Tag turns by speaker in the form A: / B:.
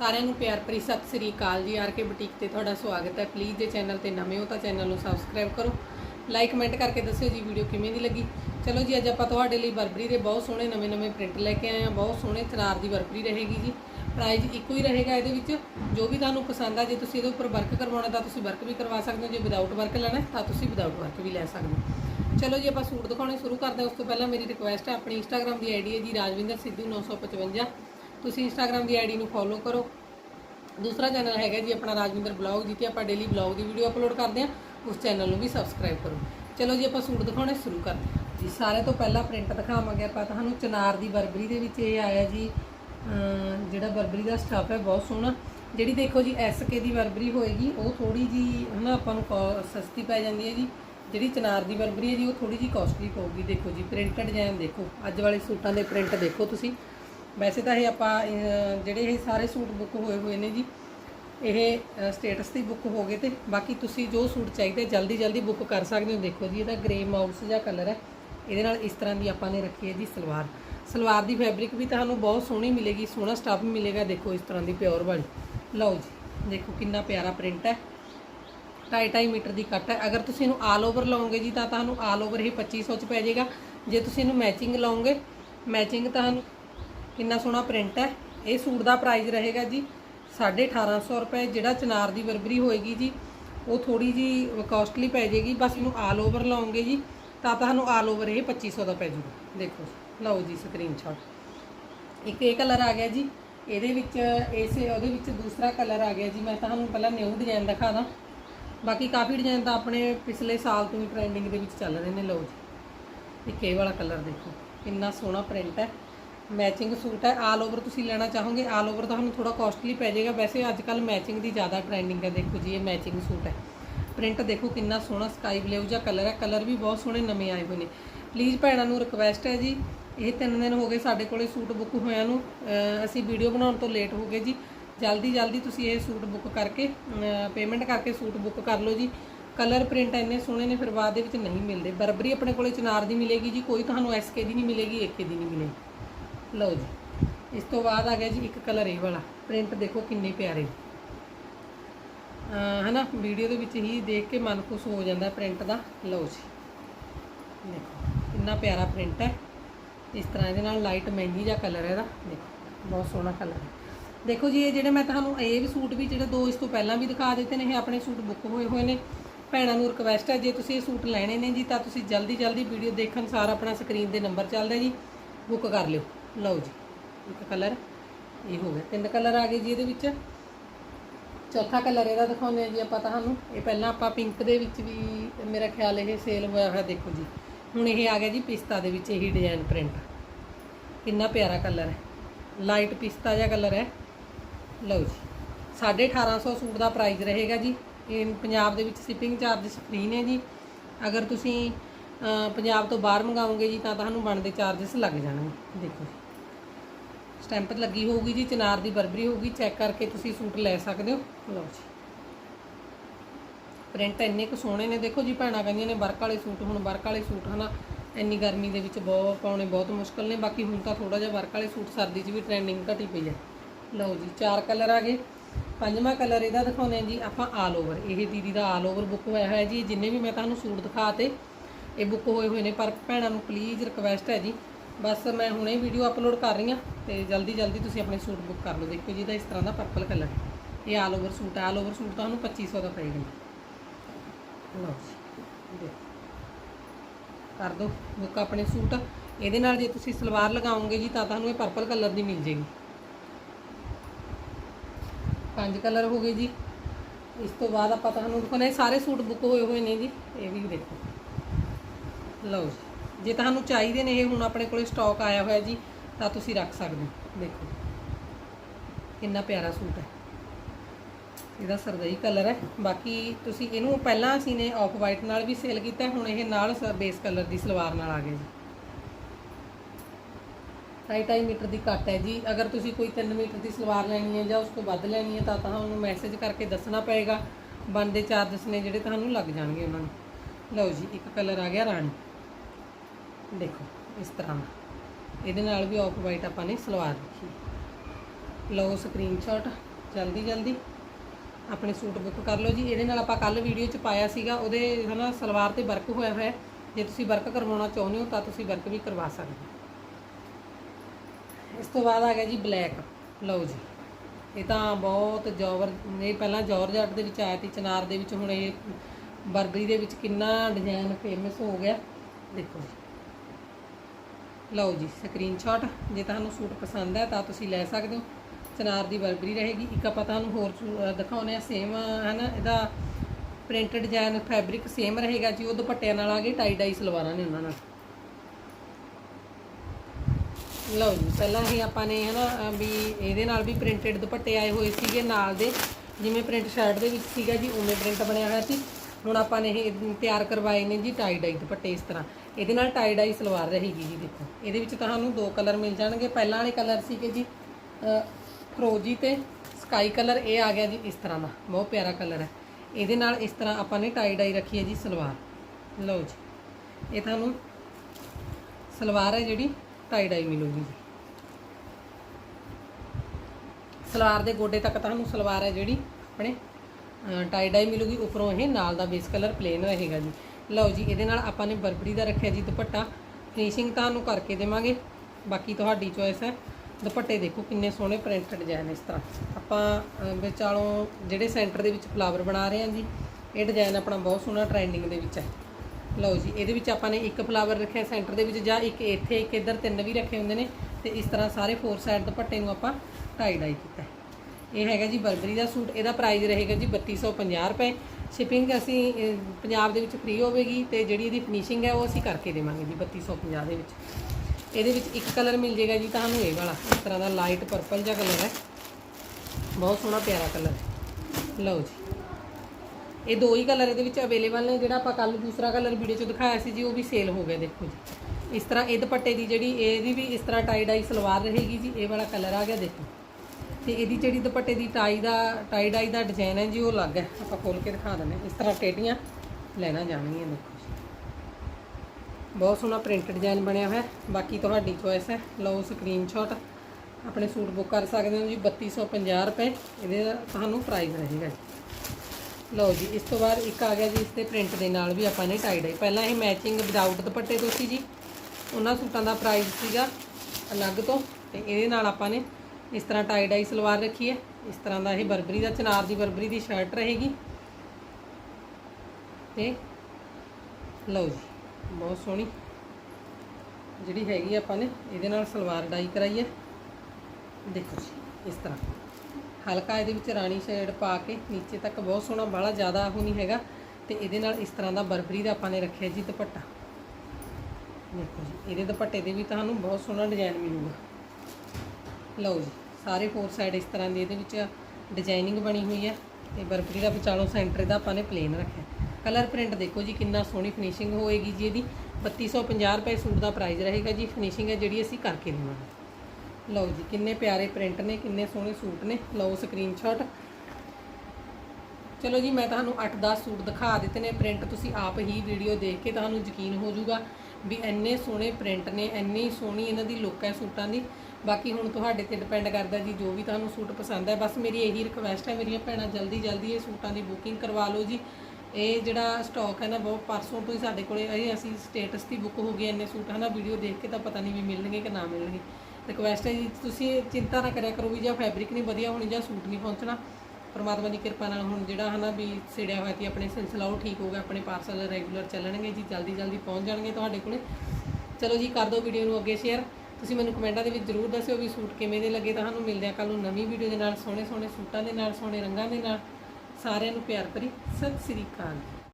A: ਸਾਰਿਆਂ ਨੂੰ ਪਿਆਰ ਭਰੀ ਸਤਿ ਸ੍ਰੀ ਅਕਾਲ ਜੀ, ਆਰ ਕੇ ਬੁਟੀਕ ਤੇ ਤੁਹਾਡਾ ਸਵਾਗਤ ਹੈ। ਪਲੀਜ਼ ਜੇ ਚੈਨਲ ਤੇ ਨਵੇਂ ਹੋ ਤਾਂ ਚੈਨਲ ਨੂੰ ਸਬਸਕ੍ਰਾਈਬ ਕਰੋ। ਲਾਈਕ ਕਮੈਂਟ ਕਰਕੇ ਦੱਸਿਓ ਜੀ ਵੀਡੀਓ ਕਿਵੇਂ ਦੀ ਲੱਗੀ। ਚਲੋ ਜੀ, ਅੱਜ ਆਪਾਂ ਤੁਹਾਡੇ ਲਈ ਬਰਬਰੀ ਦੇ ਬਹੁਤ ਸੋਹਣੇ ਨਵੇਂ-ਨਵੇਂ ਪ੍ਰਿੰਟ ਲੈ ਕੇ ਆਏ ਹਾਂ। ਬਹੁਤ ਸੋਹਣੇ ਚਨਾਰ ਦੀ ਬਰਬਰੀ ਰਹੇਗੀ ਜੀ। ਪ੍ਰਾਈਸ ਇੱਕੋ ਹੀ ਰਹੇਗਾ ਇਹਦੇ ਵਿੱਚ। ਜੋ ਵੀ ਤੁਹਾਨੂੰ ਪਸੰਦ ਆ, ਜੇ ਤੁਸੀਂ ਇਹਦੇ ਉੱਪਰ ਵਰਕ ਕਰਵਾਉਣਾ ਤਾਂ ਤੁਸੀਂ ਵਰਕ ਵੀ ਕਰਵਾ ਸਕਦੇ ਹੋ। ਜੇ ਵਿਦਆਊਟ ਵਰਕ ਲੈਣਾ ਤਾਂ ਤੁਸੀਂ ਵਿਦਆਊਟ ਵਰਕ ਵੀ ਲੈ ਸਕਦੇ ਹੋ। ਚਲੋ ਜੀ, ਆਪਾਂ ਸੂਟ ਦਿਖਾਉਣੇ ਸ਼ੁਰੂ ਕਰਦੇ ਹਾਂ। ਉਸ ਤੋਂ ਪਹਿਲਾਂ ਮੇਰੀ ਰਿਕੁਐਸਟ ਹੈ, ਆਪਣੀ ਇੰਸਟਾਗ੍ਰam ਦੀ ਆਈਡੀ ਹੈ ਜੀ ਰਾਜਵਿੰਦਰ ਸਿੱਧੂ 955 ਤੁਸੀਂ ਇੰਸਟਾਗ੍ਰam ਦੀ ਆਈਡੀ ਨੂੰ ਫੋਲੋ ਕਰੋ। ਦੂਸਰਾ ਚੈਨਲ ਹੈਗਾ ਜੀ ਆਪਣਾ ਰਾਜਵਿੰਦਰ ਬਲੌਗ ਜਿੱਥੇ ਆਪਾਂ ਡੇਲੀ ਬਲੌਗ ਦੀ ਵੀਡੀਓ ਅਪਲੋਡ ਕਰਦੇ ਹਾਂ, ਉਸ ਚੈਨਲ ਨੂੰ ਵੀ ਸਬਸਕ੍ਰਾਈਬ ਕਰੋ। ਚਲੋ ਜੀ, ਆਪਾਂ ਸੂਟ ਦਿਖਾਉਣੇ ਸ਼ੁਰੂ ਕਰਦੇ ਹਾਂ। ਜੀ ਸਾਰੇ ਤੋਂ ਪਹਿਲਾਂ ਪ੍ਰਿੰਟ ਦਿਖਾਵਾਂਗੇ ਆਪਾਂ। ਤੁਹਾਨੂੰ ਚਨਾਰ ਦੀ ਬਰਬਰੀ ਦੇ ਵਿੱਚ ਇਹ ਆਇਆ ਜੀ ਜਿਹੜਾ ਬਰਬਰੀ ਦਾ ਸਟਫ ਹੈ, ਬਹੁਤ ਸੋਹਣਾ। ਜਿਹੜੀ ਦੇਖੋ ਜੀ ਐਸਕੇ ਦੀ ਬਰਬਰੀ ਹੋਏਗੀ, ਉਹ ਥੋੜੀ ਜੀ, ਹਨਾ, ਆਪਾਂ ਨੂੰ ਕੋ- ਸਸਤੀ ਪੈ ਜਾਂਦੀ ਹੈ ਜੀ। ਜਿਹੜੀ ਚਨਾਰ ਦੀ ਬਰਬਰੀ ਹੈ ਜੀ, ਉਹ ਥੋੜੀ ਜੀ ਕਾਸਟਲੀ ਪਊਗੀ। ਦੇਖੋ ਜੀ ਪ੍ਰਿੰਟ ਡਿਜ਼ਾਈਨ ਦੇਖੋ, ਅੱਜ ਵਾਲੇ ਸੂਟਾਂ ਦੇ ਪ੍ਰਿੰਟ ਦੇਖੋ ਤੁਸੀਂ। ਵੈਸੇ ਤਾਂ ਇਹ ਆਪਾਂ ਜਿਹੜੇ ਇਹ ਸਾਰੇ ਸੂਟ ਬੁੱਕ ਹੋਏ ਹੋਏ ਨੇ ਜੀ, ਇਹ ਸਟੇਟਸ ਦੀ ਬੁੱਕ ਹੋ ਗਏ ਤੇ ਬਾਕੀ ਤੁਸੀਂ ਜੋ ਸੂਟ ਚਾਹੀਦੇ ਜਲਦੀ ਜਲਦੀ ਬੁੱਕ ਕਰ ਸਕਦੇ ਹੋ। ਦੇਖੋ ਜੀ, ਇਹਦਾ ਗ੍ਰੇ ਮਾਊਸ ਜਿਹਾ ਕਲਰ ਹੈ। ਇਹਦੇ ਨਾਲ ਇਸ ਤਰ੍ਹਾਂ ਦੀ ਆਪਾਂ ਨੇ ਰੱਖੀ ਹੈ ਜੀ ਸਲਵਾਰ। ਸਲਵਾਰ ਦੀ ਫੈਬਰਿਕ ਵੀ ਤੁਹਾਨੂੰ ਬਹੁਤ ਸੋਹਣੀ ਮਿਲੇਗੀ, ਸੋਹਣਾ ਸਟਫ ਮਿਲੇਗਾ। ਦੇਖੋ ਇਸ ਤਰ੍ਹਾਂ ਦੀ ਪਿਓਰ ਵਾਲੀ। ਲਓ ਜੀ, ਦੇਖੋ ਕਿੰਨਾ ਪਿਆਰਾ ਪ੍ਰਿੰਟ ਹੈ। ਢਾਈ ਢਾਈ ਮੀਟਰ ਦੀ ਕੱਟ ਹੈ। ਅਗਰ ਤੁਸੀਂ ਇਹਨੂੰ ਆਲ ਓਵਰ ਲਾਓਗੇ ਜੀ, ਤਾਂ ਤੁਹਾਨੂੰ ਆਲ ਓਵਰ ਇਹ 2500 ਚ ਪੈ ਜਾਏਗਾ। ਜੇ ਤੁਸੀਂ ਇਹਨੂੰ ਮੈਚਿੰਗ ਲਾਓਗੇ ਮੈਚਿੰਗ ਤੁਹਾਨੂੰ ਕਿੰਨਾ ਸੋਹਣਾ ਪ੍ਰਿੰਟ ਹੈ। ਇਹ ਸੂਟ ਦਾ ਪ੍ਰਾਈਸ ਰਹੇਗਾ ਜੀ 1850 ਰੁਪਏ। ਜਿਹੜਾ ਚਨਾਰ ਦੀ ਬਰਬਰੀ ਹੋਏਗੀ ਜੀ, ਉਹ ਥੋੜੀ ਜੀ ਕਾਸਟਲੀ ਪੈ ਜਾਏਗੀ। ਬਸ ਇਹਨੂੰ ਆਲ ਓਵਰ ਲਾਉਂਗੇ ਜੀ, ਤਾਂ ਤੁਹਾਨੂੰ ਆਲ ਓਵਰ ਇਹ 2500 ਦਾ ਪੈ ਜੂਗਾ ਦੇਖੋ, ਲਓ ਜੀ ਸਕਰੀਨਸ਼ਾਟ ਇੱਕ ਇਹ ਕਲਰ ਆ ਗਿਆ ਜੀ, ਇਹਦੇ ਵਿੱਚ ਇਸੇ, ਉਹਦੇ ਵਿੱਚ ਦੂਸਰਾ ਕਲਰ ਆ ਗਿਆ ਜੀ। ਮੈਂ ਤੁਹਾਨੂੰ ਪਹਿਲਾਂ ਨਿਊ ਡਿਜ਼ਾਈਨ ਦਿਖਾ ਦਾਂ ਬਾਕੀ ਕਾਫੀ ਡਿਜ਼ਾਈਨ ਤਾਂ ਆਪਣੇ ਪਿਛਲੇ ਸਾਲ ਤੋਂ ਹੀ ਟ੍ਰੈਂਡਿੰਗ ਦੇ ਵਿੱਚ ਚੱਲ ਰਹੇ ਨੇ, ਲਓ ਜੀ। ਇੱਕ ਇਹ ਵਾਲਾ ਕਲਰ ਦੇਖੋ, ਕਿੰਨਾ ਸੋਹਣਾ ਪ੍ਰਿੰਟ ਹੈ। ਮੈਚਿੰਗ ਸੂਟ ਹੈ ਆਲ ਓਵਰ ਤੁਸੀਂ ਲੈਣਾ ਚਾਹੋਗੇ ਆਲ ਓਵਰ ਤੁਹਾਨੂੰ ਥੋੜਾ ਕਾਸਟਲੀ ਪੈ ਜਾਏਗਾ। ਵੈਸੇ ਅੱਜ ਕੱਲ ਮੈਚਿੰਗ ਦੀ ਜ਼ਿਆਦਾ ਟ੍ਰੈਂਡਿੰਗ ਹੈ, ਦੇਖੋ ਜੀ, ਇਹ ਮੈਚਿੰਗ ਸੂਟ ਹੈ। ਪ੍ਰਿੰਟ ਦੇਖੋ ਕਿੰਨਾ ਸੋਹਣਾ ਸਕਾਈ ਬਲੂ ਜਿਹਾ ਕਲਰ ਹੈ ਕਲਰ ਵੀ ਬਹੁਤ ਸੋਹਣੇ ਨਵੇਂ ਆਏ ਹੋਏ ਨੇ। ਪਲੀਜ਼ ਭੈਣਾਂ ਨੂੰ ਰਿਕਵੈਸਟ ਹੈ ਜੀ, ਇਹ ਤਿੰਨ ਦਿਨ ਹੋ ਗਏ ਸਾਡੇ ਕੋਲੇ ਸੂਟ ਬੁੱਕ ਹੋਇਆਂ ਨੂੰ ਅਸੀਂ ਵੀਡੀਓ ਬਣਾਉਣ ਤੋਂ ਲੇਟ ਹੋ ਗਏ ਜੀ। ਜਲਦੀ ਜਲਦੀ ਤੁਸੀਂ ਇਹ ਸੂਟ ਬੁੱਕ ਕਰਕੇ ਪੇਮੈਂਟ ਕਰਕੇ ਸੂਟ ਬੁੱਕ ਕਰ ਲਓ ਜੀ। ਕਲਰ ਪ੍ਰਿੰਟ ਇੰਨੇ ਸੋਹਣੇ ਨੇ, ਫਿਰ ਬਾਅਦ ਦੇ ਵਿੱਚ ਨਹੀਂ ਮਿਲਦੇ। ਬਰਬਰੀ ਆਪਣੇ ਕੋਲੇ ਚਨਾਰ ਦੀ ਮਿਲੇਗੀ ਜੀ, ਕੋਈ ਤੁਹਾਨੂੰ ਐਸਕੇ ਦੀ ਨਹੀਂ ਮਿਲੇਗੀ ਏਕੇ ਦੀ ਨਹੀਂ ਮਿਲੇਗੀ। ਲਓ ਜੀ। ਇਸ ਤੋਂ ਬਾਅਦ ਆ ਗਿਆ ਜੀ ਇੱਕ ਕਲਰ ਇਹ ਵਾਲਾ। ਪ੍ਰਿੰਟ ਦੇਖੋ ਕਿੰਨੇ ਪਿਆਰੇ। ਅਹ ਹਨਾ, ਵੀਡੀਓ ਦੇ ਵਿੱਚ ਹੀ ਦੇਖ ਕੇ ਮਨ ਖੁਸ਼ ਹੋ ਜਾਂਦਾ ਪ੍ਰਿੰਟ ਦਾ। ਲਓ ਜੀ। ਦੇਖੋ, ਕਿੰਨਾ ਪਿਆਰਾ ਪ੍ਰਿੰਟ ਹੈ। ਇਸ ਤਰ੍ਹਾਂ ਇਹਦੇ ਨਾਲ ਲਾਈਟ ਮਹਿੰਦੀ ਜਿਹਾ ਕਲਰ ਹੈ ਇਹਦਾ। ਦੇਖੋ, ਬਹੁਤ ਸੋਹਣਾ ਕਲਰ ਹੈ। ਦੇਖੋ ਜੀ, ਇਹ ਜਿਹੜੇ ਮੈਂ ਤੁਹਾਨੂੰ ਇਹ ਵੀ ਸੂਟ ਵੀ ਜਿਹੜੇ ਦੋ ਇਸ ਤੋਂ ਪਹਿਲਾਂ ਵੀ ਦਿਖਾ ਦਿੱਤੇ ਨੇ, ਇਹ ਆਪਣੇ ਸੂਟ ਬੁੱਕ ਹੋਏ ਹੋਏ ਨੇ। ਭੈਣਾਂ ਨੂੰ ਰਿਕਵੈਸਟ ਹੈ, ਜੇ ਤੁਸੀਂ ਇਹ ਸੂਟ ਲੈਣੇ ਨੇ ਜੀ, ਤਾਂ ਤੁਸੀਂ ਜਲਦੀ ਜਲਦੀ ਵੀਡੀਓ ਦੇਖਣ ਸਾਰ ਆਪਣਾ ਸਕਰੀਨ ਦੇ ਨੰਬਰ ਚੱਲਦਾ ਜੀ। ਬੁੱਕ ਕਰ ਲਿਓ। ਲਓ ਜੀ, ਇੱਕ ਕਲਰ, ਇਹ ਹੋ ਗਿਆ। ਤਿੰਨ ਕਲਰ ਆ ਗਏ ਜੀ ਇਹਦੇ ਵਿੱਚ। ਚੌਥਾ ਕਲਰ ਇਹਦਾ ਦਿਖਾਉਂਦੇ ਆ ਜੀ ਆਪਾਂ ਤੁਹਾਨੂੰ। ਇਹ ਪਹਿਲਾਂ ਆਪਾਂ ਪਿੰਕ ਦੇ ਵਿੱਚ ਵੀ, ਮੇਰਾ ਖਿਆਲ ਇਹ ਸੇਲ ਹੋਇਆ ਹੋਇਆ ਦੇਖੋ ਜੀ। ਹੁਣ ਇਹ ਆ ਗਿਆ ਜੀ ਪਿਸਤਾ ਦੇ ਵਿੱਚ, ਇਹੀ ਡਿਜ਼ਾਈਨ ਪ੍ਰਿੰਟ ਕਿੰਨਾ ਪਿਆਰਾ ਕਲਰ ਹੈ। ਲਾਈਟ ਪਿਸਤਾ ਜਿਹਾ ਕਲਰ ਹੈ। ਲਓ ਜੀ। 1850 ਸੂਟ ਦਾ ਪ੍ਰਾਈਸ ਰਹੇਗਾ ਜੀ। ਇਹ ਪੰਜਾਬ ਦੇ ਵਿੱਚ ਸ਼ਿਪਿੰਗ ਚਾਰਜਸ ਫ੍ਰੀ ਨੇ ਜੀ। ਅਗਰ ਤੁਸੀਂ ਪੰਜਾਬ ਤੋਂ ਬਾਹਰ ਮੰਗਾਓਗੇ ਜੀ, ਤਾਂ ਤੁਹਾਨੂੰ ਬਣਦੇ ਚਾਰजेस ਲੱਗ ਜਾਣਗੇ। ਦੇਖੋ ਜੀ। ਸਟੈਂਪ ਲੱਗੀ ਹੋਊਗੀ ਜੀ, ਚਨਾਰ ਦੀ ਬਰਬਰੀ ਹੋਊਗੀ, ਚੈੱਕ ਕਰਕੇ ਤੁਸੀਂ ਸੂਟ ਲੈ ਸਕਦੇ ਹੋ। ਲਓ ਜੀ। ਪ੍ਰਿੰਟ ਇੰਨੇ ਕੁ ਸੋਹਣੇ ਨੇ, ਦੇਖੋ ਜੀ ਭੈਣਾਂ ਕਹਿੰਦੀਆਂ ਨੇ ਵਰਕ ਵਾਲੇ ਸੂਟ, ਹੁਣ ਵਰਕ ਵਾਲੇ ਸੂਟ ਹਨਾ, ਇੰਨੀ ਗਰਮੀ ਦੇ ਵਿੱਚ ਬਹੁਤ ਪਾਉਣੇ ਬਹੁਤ ਮੁਸ਼ਕਲ ਨੇ, ਬਾਕੀ ਹੁਣ ਤਾਂ ਥੋੜਾ ਜਿਹਾ ਵਰਕ ਵਾਲੇ ਸੂਟ ਸਰਦੀ 'ਚ ਵੀ ਟ੍ਰੈਂਡਿੰਗ ਘਟੀ ਪਈ ਹੈ। ਲਓ ਜੀ, ਚਾਰ ਕਲਰ ਆ ਗਏ। ਪੰਜਵਾਂ ਕਲਰ ਇਹਦਾ ਦਿਖਾਉਂਦੇ ਆ ਜੀ, ਆਪਾਂ ਆਲ ਓਵਰ ਇਹ ਦੀਦੀ ਦਾ ਆਲ ਓਵਰ ਬੁੱਕ ਹੋਇਆ ਹੋਇਆ ਜੀ ਜਿੰਨੇ ਵੀ ਮੈਂ ਤੁਹਾਨੂੰ ਸੂਟ ਦਿਖਾਤੇ ਇਹ ਬੁੱਕ ਹੋਏ ਹੋਏ ਨੇ, ਪਰ ਭੈਣਾਂ ਨੂੰ ਪਲੀਜ਼ ਰਿਕਵੈਸਟ ਹੈ ਜੀ। ਬਸ ਮੈਂ ਹੁਣੇ ਵੀਡੀਓ ਅਪਲੋਡ ਕਰ ਰਹੀ ਹਾਂ। ਤੇ ਜਲਦੀ ਜਲਦੀ ਤੁਸੀਂ ਆਪਣੇ ਸੂਟ ਬੁੱਕ ਕਰ ਲਓ। ਦੇਖੋ ਜੀ ਦਾ ਇਸ ਤਰ੍ਹਾਂ ਦਾ ਪਰਪਲ ਕਲਰ ਇਹ all over suit all over suit ਤੁਹਾਨੂੰ 2500 ਦਾ ਪਏਗਾ ਲਓ ਜੀ, ਦੇਖੋ। ਕਰ ਦੋ ਬੁੱਕ ਆਪਣੇ ਸੂਟ। ਇਹਦੇ ਨਾਲ ਜੇ ਤੁਸੀਂ ਸਲਵਾਰ ਲਗਾਓਗੇ ਜੀ, ਤਾਂ ਤੁਹਾਨੂੰ ਇਹ ਪਰਪਲ ਕਲਰ ਦੀ ਮਿਲ ਜੇਗੀ ਪੰਜ ਕਲਰ ਹੋ ਗਏ ਜੀ। ਇਸ ਤੋਂ ਬਾਅਦ ਆਪਾਂ ਤੁਹਾਨੂੰ ਦਿਖਾਉਣਾ ਇਹ ਸਾਰੇ ਸੂਟ ਬੁੱਕ ਹੋਏ ਹੋਏ ਨੇ ਜੀ। ਇਹ ਵੀ ਦੇਖੋ। ਲਓ ਜੀ, ਜੇ ਤੁਹਾਨੂੰ ਚਾਹੀਦੇ ਨੇ ਇਹ ਹੁਣ ਆਪਣੇ ਕੋਲੇ ਸਟਾਕ ਆਇਆ ਹੋਇਆ ਜੀ ਤਾਂ ਤੁਸੀਂ ਰੱਖ ਸਕਦੇ ਹੋ। ਦੇਖੋ, ਕਿੰਨਾ ਪਿਆਰਾ ਸੂਟ ਹੈ। ਇਹਦਾ ਸਰਦਈ ਕਲਰ ਹੈ। ਬਾਕੀ ਤੁਸੀਂ ਇਹਨੂੰ ਪਹਿਲਾਂ ਅਸੀਂ ਨੇ ਆਫ ਵਾਈਟ ਨਾਲ ਵੀ ਸੇਲ ਕੀਤਾ, ਹੁਣ ਇਹ ਨਾਲ ਬੇਸ ਕਲਰ ਦੀ ਸਲਵਾਰ ਨਾਲ ਆ ਗਿਆ ਜੀ। ਢਾਈ ਢਾਈ ਮੀਟਰ ਦੀ ਕੱਟ ਹੈ ਜੀ। ਅਗਰ ਤੁਸੀਂ ਕੋਈ 3 ਮੀਟਰ ਦੀ ਸਲਵਾਰ ਲੈਣੀ ਹੈ ਜਾਂ ਉਸ ਤੋਂ ਵੱਧ ਲੈਣੀ ਹੈ, ਤਾਂ ਤੁਹਾਨੂੰ ਮੈਸੇਜ ਕਰਕੇ ਦੱਸਣਾ ਪਏਗਾ। ਬਣਦੇ ਚਾਰजेस ਨੇ ਜਿਹੜੇ ਤੁਹਾਨੂੰ ਲੱਗ ਜਾਣਗੇ ਉਹਨਾਂ ਨੂੰ। ਲਓ ਜੀ, ਇੱਕ ਕਲਰ ਆ ਗਿਆ ਰਾਣੀ। ਦੇਖੋ, ਇਸ ਤਰ੍ਹਾਂ ਦਾ। ਇਹਦੇ ਨਾਲ ਵੀ ਆਫ ਵਾਈਟ ਆਪਾਂ ਨੇ ਸਲਵਾਰ ਰੱਖੀ। ਲਓ ਸਕਰੀਨਸ਼ਾਟ ਜਲਦੀ ਜਲਦੀ। ਆਪਣੇ ਸੂਟ ਬੁੱਕ ਕਰ ਲਓ ਜੀ। ਇਹਦੇ ਨਾਲ ਆਪਾਂ ਕੱਲ ਵੀਡੀਓ ਚ ਪਾਇਆ ਸੀਗਾ, ਉਹਦੇ ਹਨਾ ਸਲਵਾਰ ਤੇ ਵਰਕ ਹੋਇਆ ਹੋਇਆ। ਜੇ ਤੁਸੀਂ ਵਰਕ ਕਰਵਾਉਣਾ ਚਾਹੁੰਦੇ ਹੋ, ਤਾਂ ਤੁਸੀਂ ਵਰਕ ਵੀ ਕਰਵਾ ਸਕਦੇ ਹੋ। ਇਸ ਤੋਂ ਬਾਅਦ ਆ ਗਿਆ ਜੀ ਬਲੈਕ ਲਓ ਜੀ। ਇਹ ਤਾਂ ਬਹੁਤ ਜੋਰ, ਇਹ ਪਹਿਲਾਂ ਜੋਰਜੱਟ ਦੇ ਵਿੱਚ ਆਇਆ ਸੀ, ਚਨਾਰ ਦੇ ਵਿੱਚ। ਹੁਣ ਇਹ ਬਰਬਰੀ ਦੇ ਵਿੱਚ ਕਿੰਨਾ ਡਿਜ਼ਾਈਨ ਫੇਮਸ ਹੋ ਗਿਆ। ਦੇਖੋ ਜੀ। ਲਓ ਜੀ ਸਕਰੀਨਸ਼ਾਟ ਜੇ ਤੁਹਾਨੂੰ ਸੂਟ ਪਸੰਦ ਹੈ ਤਾਂ ਤੁਸੀਂ ਲੈ ਸਕਦੇ ਹੋ। ਚਨਾਰ ਦੀ ਬਰਬਰੀ ਰਹੇਗੀ। ਇੱਕ ਆਪਾਂ ਤੁਹਾਨੂੰ ਹੋਰ ਸੂ- ਦਿਖਾਉਂਦੇ ਆ ਸੇਮ ਹੈ ਨਾ ਇਹਦਾ ਪ੍ਰਿੰਟ ਡਿਜ਼ਾਈਨ ਫੈਬਰਿਕ ਸੇਮ ਰਹੇਗਾ ਜੀ। ਉਹ ਦੁਪੱਟਿਆਂ ਨਾਲ ਆ ਗਏ ਟਾਈ ਡਾਈ ਸਲਵਾਰਾਂ ਨੇ ਉਹਨਾਂ ਨਾਲ। ਲਓ ਜੀ, ਪਹਿਲਾਂ ਹੀ ਆਪਾਂ ਨੇ, ਹਨਾ, ਅਹ ਵੀ ਇਹਦੇ ਨਾਲ ਵੀ ਪ੍ਰਿੰਟਡ ਦੁਪੱਟੇ ਆਏ ਹੋਏ ਸੀਗੇ ਨਾਲ ਦੇ। ਜਿਵੇਂ ਪ੍ਰਿੰਟ ਸ਼ਰਟ ਦੇ ਵਿੱਚ ਸੀਗਾ ਜੀ, ਉਵੇਂ ਪ੍ਰਿੰਟ ਬਣਿਆ ਹੋਇਆ ਸੀ। ਹੁਣ ਆਪਾਂ ਨੇ ਇਹ ਤਿਆਰ ਕਰਵਾਏ ਨੇ ਜੀ ਟਾਈ ਡਾਈ ਦੁਪੱਟੇ ਇਸ ਤਰ੍ਹਾਂ। ਇਹਦੇ ਨਾਲ ਟਾਈ ਡਾਈ ਸਲਵਾਰ ਰਹੇਗੀ ਜੀ, ਦੇਖੋ। ਇਹਦੇ ਵਿੱਚ ਤੁਹਾਨੂੰ ਦੋ ਕਲਰ ਮਿਲ ਜਾਣਗੇ। ਪਹਿਲਾਂ ਵਾਲੇ ਕਲਰ ਸੀਗੇ ਜੀ, ਅਹ, ਫਰੋਜੀ ਤੇ ਸਕਾਈ ਕਲਰ ਇਹ ਆ ਗਿਆ ਜੀ ਇਸ ਤਰ੍ਹਾਂ ਦਾ। ਬਹੁਤ ਪਿਆਰਾ ਕਲਰ ਹੈ। ਇਹਦੇ ਨਾਲ ਇਸ ਤਰ੍ਹਾਂ ਆਪਾਂ ਨੇ ਟਾਈ ਡਾਈ ਰੱਖੀ ਹੈ ਜੀ ਸਲਵਾਰ। ਲਓ ਜੀ। ਇਹ ਤੁਹਾਨੂੰ ਸਲਵਾਰ ਹੈ ਜਿਹੜੀ ਟਾਈ ਡਾਈ ਮਿਲੂਗੀ ਜੀ। ਸਲਵਾਰ ਦੇ ਗੋਡੇ ਤੱਕ ਤੁਹਾਨੂੰ ਸਲਵਾਰ ਹੈ ਜਿਹੜੀ ਆਪਣੇ ਟਾਈ ਡਾਈ ਮਿਲੂਗੀ, ਉੱਪਰੋਂ ਇਹ, ਨਾਲ ਦਾ ਬੇਸ ਕਲਰ ਪਲੇਨ ਰਹੇਗਾ ਜੀ। ਲਓ ਜੀ, ਇਹਦੇ ਨਾਲ ਆਪਾਂ ਨੇ ਬਰਬਰੀ ਦਾ ਰੱਖਿਆ ਜੀ ਦੁਪੱਟਾ। ਫਿਨਿਸ਼ਿੰਗ ਤੁਹਾਨੂੰ ਕਰਕੇ ਦੇਵਾਂਗੇ। ਬਾਕੀ ਤੁਹਾਡੀ ਚੋਇਸ ਹੈ। ਦੁਪੱਟੇ ਦੇਖੋ ਕਿੰਨੇ ਸੋਹਣੇ ਪ੍ਰਿੰਟ ਡਿਜ਼ਾਈਨ ਇਸ ਤਰ੍ਹਾਂ। ਆਪਾਂ ਵਿਚਾਲੋਂ ਜਿਹੜੇ ਸੈਂਟਰ ਦੇ ਵਿੱਚ ਫਲਾਵਰ ਬਣਾ ਰਹੇ ਹਾਂ ਜੀ, ਇਹ ਡਿਜ਼ਾਈਨ ਆਪਣਾ ਬਹੁਤ ਸੋਹਣਾ ਟ੍ਰੈਂਡਿੰਗ ਦੇ ਵਿੱਚ ਹੈ। ਲਓ ਜੀ, ਇਹਦੇ ਵਿੱਚ ਆਪਾਂ ਨੇ ਇੱਕ ਫਲਾਵਰ ਰੱਖਿਆ ਸੈਂਟਰ ਦੇ ਵਿੱਚ ਜਾਂ ਇੱਕ ਇੱਥੇ, ਇੱਕ ਇੱਧਰ ਤਿੰਨ ਵੀ ਰੱਖੇ ਹੁੰਦੇ ਨੇ। ਤੇ ਇਸ ਤਰ੍ਹਾਂ ਸਾਰੇ ਫੋਰ ਸਾਈਡ ਦੁਪੱਟੇ ਨੂੰ ਆਪਾਂ ਟਾਈ ਡਾਈ ਕੀਤਾ ਇਹ ਹੈਗਾ ਜੀ ਬਰਬਰੀ ਦਾ ਸੂਟ, ਇਹਦਾ ਪ੍ਰਾਈਸ ਰਹੇਗਾ ਜੀ 3250 ਰੁਪਏ। ਸ਼ਿਪਿੰਗ ਅਸੀਂ ਪੰਜਾਬ ਦੇ ਵਿੱਚ ਫ੍ਰੀ ਹੋਵੇਗੀ ਤੇ ਜਿਹੜੀ ਇਹਦੀ ਫਿਨਿਸ਼ਿੰਗ ਹੈ ਉਹ ਅਸੀਂ ਕਰਕੇ ਦੇਵਾਂਗੇ ਜੀ 3250 ਦੇ ਵਿੱਚ। ਇਹਦੇ ਵਿੱਚ ਇੱਕ ਕਲਰ ਮਿਲ ਜੇਗਾ ਜੀ ਤੁਹਾਨੂੰ ਇਹ ਵਾਲਾ, ਇਸ ਤਰ੍ਹਾਂ ਦਾ ਲਾਈਟ ਪਰਪਲ ਜਿਹਾ ਕਲਰ ਹੈ। ਬਹੁਤ ਸੋਹਣਾ ਪਿਆਰਾ ਕਲਰ ਹੈ। ਲਓ ਜੀ। ਇਹ ਦੋ ਹੀ ਕਲਰ ਇਹਦੇ ਵਿੱਚ ਅਵੇਲੇਬਲ ਨੇ, ਜਿਹੜਾ ਆਪਾਂ ਕੱਲ ਦੂਸਰਾ ਕਲਰ ਵੀਡੀਓ 'ਚ ਦਿਖਾਇਆ ਸੀ ਜੀ, ਉਹ ਵੀ ਸੇਲ ਹੋ ਗਿਆ ਦੇਖੋ ਜੀ। ਇਸ ਤਰ੍ਹਾਂ ਇਹ ਦੁਪੱਟੇ ਦੀ ਜਿਹੜੀ, ਇਹਦੀ ਵੀ ਇਸ ਤਰ੍ਹਾਂ ਟਾਈ ਡਾਈ ਸਲਵਾਰ ਰਹੇਗੀ ਜੀ, ਇਹ ਵਾਲਾ ਕਲਰ ਆ ਗਿਆ ਦੇਖੋ। ਤੇ ਇਹਦੀ ਜਿਹੜੀ ਦੁਪੱਟੇ ਦੀ ਟਾਈ ਦਾ, ਟਾਈ ਡਾਈ ਦਾ ਡਿਜ਼ਾਈਨ ਹੈ ਜੀ, ਉਹ ਅਲੱਗ ਹੈ। ਆਪਾਂ ਖੋਲ ਕੇ ਦਿਖਾ ਦਿੰਦੇ ਹਾਂ। ਇਸ ਤਰ੍ਹਾਂ ਟੇਟੀਆਂ ਲੈਣਾ ਜਾਣਗੀਆਂ, ਦੇਖੋ ਬਹੁਤ ਸੋਹਣਾ ਪ੍ਰਿੰਟ ਡਿਜ਼ਾਈਨ ਬਣਿਆ ਹੋਇਆ ਬਾਕੀ ਤੁਹਾਡੀ ਚੋਇਸ ਹੈ। ਲਓ ਸਕਰੀਨਸ਼ਾਟ ਆਪਣੇ ਸੂਟ ਬੁੱਕ ਕਰ ਸਕਦੇ ਹੋ ਜੀ 3250 ਰੁਪਏ। ਇਹਦੇ ਤੁਹਾਨੂੰ ਪ੍ਰਾਈਸ ਰਹੇਗਾ ਜੀ। ਲਓ ਜੀ, ਇਸ ਤੋਂ ਬਾਅਦ ਇੱਕ ਆ ਗਿਆ ਜੀ, ਇਸ ਤੇ ਪ੍ਰਿੰਟ ਦੇ ਨਾਲ ਵੀ ਆਪਾਂ ਨੇ ਟਾਈ ਡਾਈ। ਪਹਿਲਾਂ ਇਹ ਮੈਚਿੰਗ ਵਿਦਆਊਟ ਦੁਪੱਟੇ ਤੋਂ ਸੀ ਜੀ। ਉਹਨਾਂ ਸੂਟਾਂ ਦਾ ਪ੍ਰਾਈਸ ਸੀਗਾ ਅਲੱਗ ਤੋਂ ਤੇ ਇਹਦੇ ਨਾਲ ਆਪਾਂ ਨੇ ਇਸ ਤਰ੍ਹਾਂ ਟਾਈ ਡਾਈ ਸਲਵਾਰ ਰੱਖੀ ਹੈ ਇਸ ਤਰ੍ਹਾਂ ਦਾ ਇਹ ਬਰਬਰੀ ਦਾ ਚਨਾਰ ਦੀ ਬਰਬਰੀ ਦੀ ਸ਼ਰਟ ਰਹੇਗੀ। ਤੇ ਲਓ ਜੀ, ਬਹੁਤ ਸੋਹਣੀ ਜਿਹੜੀ ਹੈਗੀ ਆਪਾਂ ਨੇ, ਇਹਦੇ ਨਾਲ ਸਲਵਾਰ ਡਾਈ ਕਰਾਈ ਹੈ ਦੇਖੋ ਜੀ, ਇਸ ਤਰ੍ਹਾਂ। ਹਲਕਾ ਇਹਦੇ ਵਿੱਚ ਰਾਣੀ ਸ਼ੇਡ ਪਾ ਕੇ ਨੀਚੇ ਤੱਕ ਬਹੁਤ ਸੋਹਣਾ, ਬਾਹਲਾ ਜ਼ਿਆਦਾ ਉਹ ਨਹੀਂ ਹੈਗਾ। ਤੇ ਇਹਦੇ ਨਾਲ ਇਸ ਤਰ੍ਹਾਂ ਦਾ ਬਰਬਰੀ ਦਾ ਆਪਾਂ ਨੇ ਰੱਖਿਆ ਜੀ ਦੁਪੱਟਾ। ਦੇਖੋ ਜੀ, ਇਹਦੇ ਦੁਪੱਟੇ ਦੇ ਵੀ ਤੁਹਾਨੂੰ ਬਹੁਤ ਸੋਹਣਾ ਡਿਜ਼ਾਈਨ ਮਿਲੂਗਾ। ਲਓ ਜੀ, ਸਾਰੇ ਫੋਰ ਸਾਈਡ ਇਸ ਤਰ੍ਹਾਂ ਦੀ ਇਹਦੇ ਵਿੱਚ ਡਿਜ਼ਾਈਨਿੰਗ ਬਣੀ ਹੋਈ ਹੈ ਤੇ ਬਰਬਰੀ ਦਾ ਵਿਚਾਲੋਂ ਸੈਂਟਰ ਦਾ ਆਪਾਂ ਨੇ ਪਲੇਨ ਰੱਖਿਆ। ਕਲਰ ਪ੍ਰਿੰਟ ਦੇਖੋ ਜੀ, ਕਿੰਨਾ ਸੋਹਣੀ ਫਿਨਿਸ਼ਿੰਗ ਹੋਏਗੀ ਜੀ ਇਹਦੀ। 3250 ਰੁਪਏ ਸੂਟ ਦਾ ਪ੍ਰਾਈਸ ਰਹੇਗਾ ਜੀ ਫਿਨਿਸ਼ਿੰਗ ਹੈ ਜਿਹੜੀ ਅਸੀਂ ਕਰਕੇ ਦੇਵਾਂਗੇ। ਲਓ ਜੀ, ਕਿੰਨੇ ਪਿਆਰੇ ਪ੍ਰਿੰਟ ਨੇ, ਕਿੰਨੇ ਸੋਹਣੇ ਸੂਟ ਨੇ। ਲਓ ਸਕਰੀਨਸ਼ਾਟ ਚਲੋ ਜੀ, ਮੈਂ ਤੁਹਾਨੂੰ 8-10 ਸੂਟ ਦਿਖਾ ਦਿੱਤੇ ਨੇ। ਪ੍ਰਿੰਟ ਤੁਸੀਂ ਆਪ ਹੀ ਵੀਡੀਓ ਦੇਖ ਕੇ ਤੁਹਾਨੂੰ ਯਕੀਨ ਹੋ ਜਾਊਗਾ ਵੀ ਇੰਨੇ ਸੋਹਣੇ ਪ੍ਰਿੰਟ ਨੇ, ਇੰਨੀ ਸੋਹਣੀ ਇਹਨਾਂ ਦੀ ਲੁੱਕ ਹੈ ਸੂਟਾਂ ਦੀ। ਬਾਕੀ ਹੁਣ ਤੁਹਾਡੇ ਤੇ ਡਿਪੈਂਡ ਕਰਦਾ ਜੀ, ਜੋ ਵੀ ਤੁਹਾਨੂੰ ਸੂਟ ਪਸੰਦ ਹੈ। ਬਸ ਮੇਰੀ ਇਹੀ ਰਿਕਵੈਸਟ ਹੈ, ਮੇਰੀਆਂ ਭੈਣਾਂ ਜਲਦੀ ਜਲਦੀ ਇਹ ਸੂਟਾਂ ਦੀ ਬੁਕਿੰਗ ਕਰਵਾ ਲਓ ਜੀ। ਇਹ ਜਿਹੜਾ ਸਟਾਕ ਹੈ ਨਾ, ਬਹੁਤ ਪਰਸੋਂ ਤੋਂ ਹੀ ਸਾਡੇ ਕੋਲੇ ਇਹ ਅਸੀਂ ਸਟੇਟਸ ਦੀ ਬੁੱਕ ਹੋ ਗਈ, ਇੰਨੇ ਸੂਟ ਹਨਾ ਵੀਡੀਓ ਦੇਖ ਕੇ ਤਾਂ ਪਤਾ ਨਹੀਂ ਵੀ ਮਿਲਣਗੇ ਕਿ ਨਾ ਮਿਲਣਗੇ। ਰਿਕਵੈਸਟ ਹੈ ਜੀ, ਤੁਸੀਂ ਚਿੰਤਾ ਨਾ ਕਰਿਆ ਕਰੋ ਵੀ ਜਾਂ ਫੈਬਰਿਕ ਨਹੀਂ ਵਧੀਆ ਹੋਣੀ ਜਾਂ ਸੂਟ ਨਹੀਂ ਪਹੁੰਚਣਾ। ਪਰਮਾਤਮਾ ਦੀ ਕਿਰਪਾ ਨਾਲ ਹੁਣ ਜਿਹੜਾ ਹਨਾ ਵੀ ਸਿੜਿਆ ਹੋਇਆ ਸੀ, ਆਪਣੇ ਸਿਲਸਿਲਾ ਉਹ ਠੀਕ ਹੋ ਗਿਆ, ਆਪਣੇ ਪਾਰਸਲ ਰੈਗੂਲਰ ਚੱਲਣਗੇ ਜੀ, ਜਲਦੀ ਜਲਦੀ ਪਹੁੰਚ ਜਾਣਗੇ ਤੁਹਾਡੇ ਕੋਲੇ। ਚਲੋ ਜੀ, ਕਰ ਦਿਓ ਵੀਡੀਓ ਨੂੰ ਅੱਗੇ ਸ਼ੇਅਰ ਤੁਸੀਂ ਮੈਨੂੰ ਕਮੈਂਟਾਂ ਦੇ ਵਿੱਚ ਜ਼ਰੂਰ ਦੱਸਿਓ ਵੀ ਸੂਟ ਕਿਵੇਂ ਦੇ ਲੱਗੇ ਤੁਹਾਨੂੰ ਮਿਲਦੇ ਆ ਕੱਲ ਨੂੰ ਨਵੀਂ ਵੀਡੀਓ ਦੇ ਨਾਲ ਸੋਹਣੇ ਸੋਹਣੇ ਸੂਟਾਂ ਦੇ ਨਾਲ, ਸੋਹਣੇ ਰੰਗਾਂ ਦੇ ਨਾਲ। ਸਾਰਿਆਂ ਨੂੰ ਪਿਆਰ ਭਰੀ ਸਤਿ ਸ੍ਰੀ ਅਕਾਲ।